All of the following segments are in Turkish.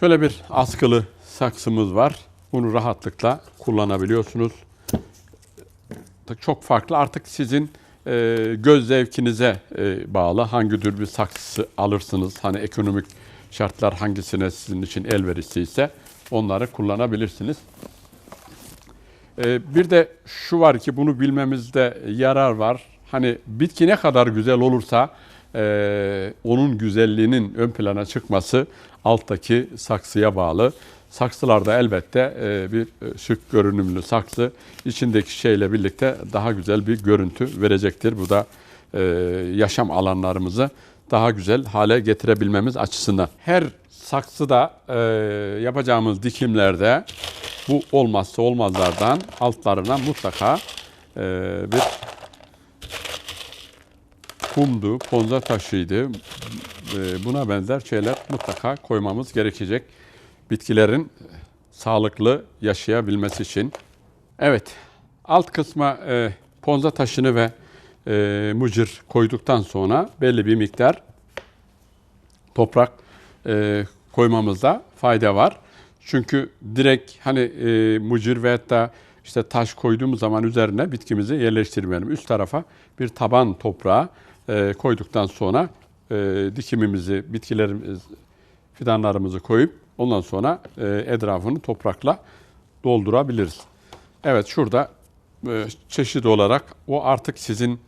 Şöyle bir askılı saksımız var. Bunu rahatlıkla kullanabiliyorsunuz. Çok farklı artık sizin e, göz zevkinize e, bağlı. Hangi tür bir saksı alırsınız? Hani ekonomik şartlar hangisine sizin için elverişliyse onları kullanabilirsiniz. E, bir de şu var ki bunu bilmemizde yarar var. Hani bitki ne kadar güzel olursa e, onun güzelliğinin ön plana çıkması alttaki saksıya bağlı. Saksılarda elbette e, bir e, şık görünümlü saksı içindeki şeyle birlikte daha güzel bir görüntü verecektir. Bu da e, yaşam alanlarımızı daha güzel hale getirebilmemiz açısından. Her saksıda e, yapacağımız dikimlerde bu olmazsa olmazlardan altlarına mutlaka bir kumdu, ponza taşıydı. E, buna benzer şeyler mutlaka koymamız gerekecek. Bitkilerin sağlıklı yaşayabilmesi için. Evet, alt kısma e, ponza taşını ve e, mucir koyduktan sonra belli bir miktar toprak e, koymamızda fayda var. Çünkü direkt hani e, mucir veyahut da işte taş koyduğumuz zaman üzerine bitkimizi yerleştirmeyelim. Üst tarafa bir taban toprağı e, koyduktan sonra e, dikimimizi, bitkilerimiz, fidanlarımızı koyup ondan sonra e, etrafını toprakla doldurabiliriz. Evet şurada e, çeşit olarak o artık sizin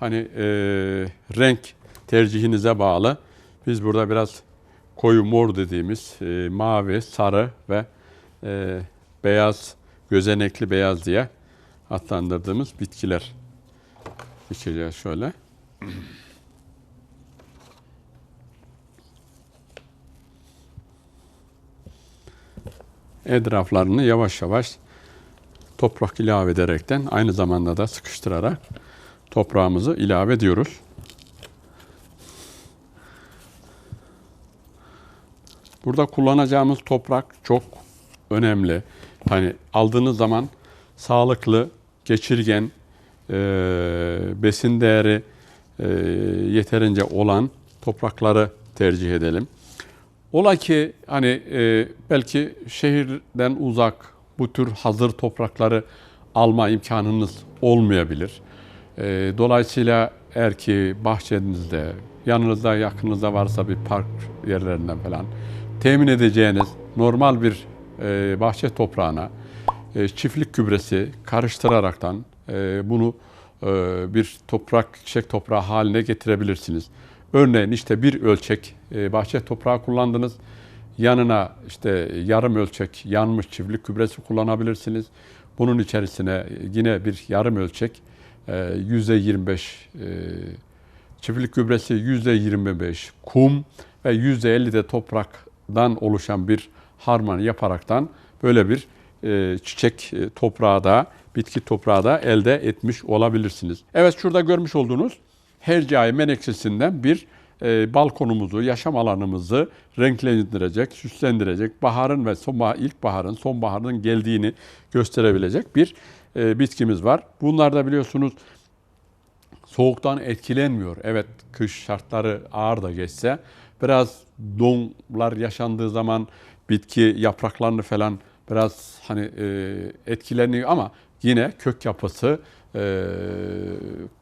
hani e, renk tercihinize bağlı. Biz burada biraz koyu mor dediğimiz e, mavi, sarı ve e, beyaz, gözenekli beyaz diye adlandırdığımız bitkiler dikeceğiz şöyle. Etraflarını yavaş yavaş toprak ilave ederekten aynı zamanda da sıkıştırarak toprağımızı ilave ediyoruz. Burada kullanacağımız toprak çok önemli. Hani aldığınız zaman sağlıklı, geçirgen, e, besin değeri e, yeterince olan toprakları tercih edelim. Ola ki hani e, belki şehirden uzak bu tür hazır toprakları alma imkanınız olmayabilir. E, dolayısıyla eğer ki bahçenizde, yanınızda yakınızda varsa bir park yerlerinden falan temin edeceğiniz normal bir e, bahçe toprağına e, çiftlik gübresi karıştıraraktan e, bunu e, bir toprak, çiçek toprağı haline getirebilirsiniz. Örneğin işte bir ölçek e, bahçe toprağı kullandınız. Yanına işte yarım ölçek yanmış çiftlik gübresi kullanabilirsiniz. Bunun içerisine yine bir yarım ölçek e, yüzde 25 e, çiftlik gübresi yüzde 25 kum ve yüzde 50 de topraktan oluşan bir harman yaparaktan böyle bir çiçek toprağı da bitki toprağı da elde etmiş olabilirsiniz. Evet şurada görmüş olduğunuz hercai menekşesinden bir e, balkonumuzu, yaşam alanımızı renklendirecek, süslendirecek, baharın ve sonbahar, ilkbaharın, sonbaharın geldiğini gösterebilecek bir e, bitkimiz var. Bunlar da biliyorsunuz soğuktan etkilenmiyor. Evet kış şartları ağır da geçse biraz donlar yaşandığı zaman bitki yapraklarını falan biraz hani e, etkileniyor ama yine kök yapısı e,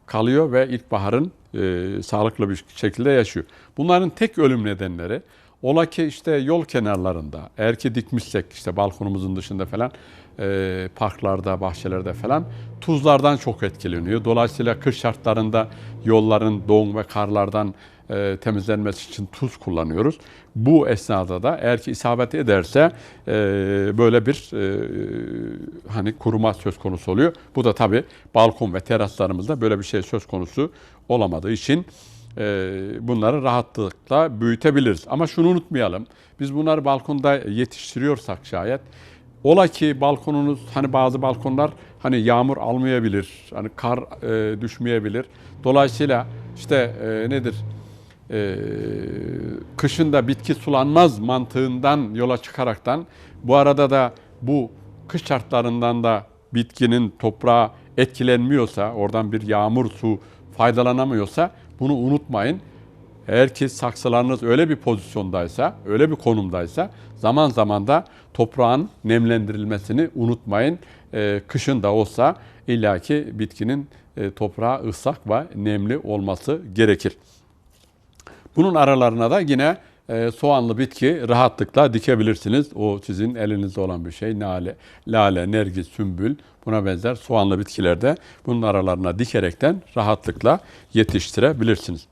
kalıyor ve ilkbaharın e, sağlıklı bir şekilde yaşıyor. Bunların tek ölüm nedenleri ola ki işte yol kenarlarında eğer ki dikmişsek işte balkonumuzun dışında falan e, parklarda, bahçelerde falan tuzlardan çok etkileniyor. Dolayısıyla kış şartlarında yolların doğum ve karlardan e, temizlenmesi için tuz kullanıyoruz. Bu esnada da eğer ki isabet ederse e, böyle bir e, hani kuruma söz konusu oluyor. Bu da tabii balkon ve teraslarımızda böyle bir şey söz konusu olamadığı için e, bunları rahatlıkla büyütebiliriz. Ama şunu unutmayalım. Biz bunları balkonda yetiştiriyorsak şayet Ola ki balkonunuz hani bazı balkonlar hani yağmur almayabilir, hani kar e, düşmeyebilir. Dolayısıyla işte e, nedir? E, kışında bitki sulanmaz mantığından yola çıkaraktan bu arada da bu kış şartlarından da bitkinin toprağa etkilenmiyorsa, oradan bir yağmur su faydalanamıyorsa bunu unutmayın. Eğer ki saksılarınız öyle bir pozisyondaysa, öyle bir konumdaysa zaman zaman da toprağın nemlendirilmesini unutmayın. Ee, kışın da olsa illaki bitkinin e, toprağı ıslak ve nemli olması gerekir. Bunun aralarına da yine e, soğanlı bitki rahatlıkla dikebilirsiniz. O sizin elinizde olan bir şey. Lale, lale, nergis, sümbül buna benzer soğanlı bitkilerde bunun aralarına dikerekten rahatlıkla yetiştirebilirsiniz.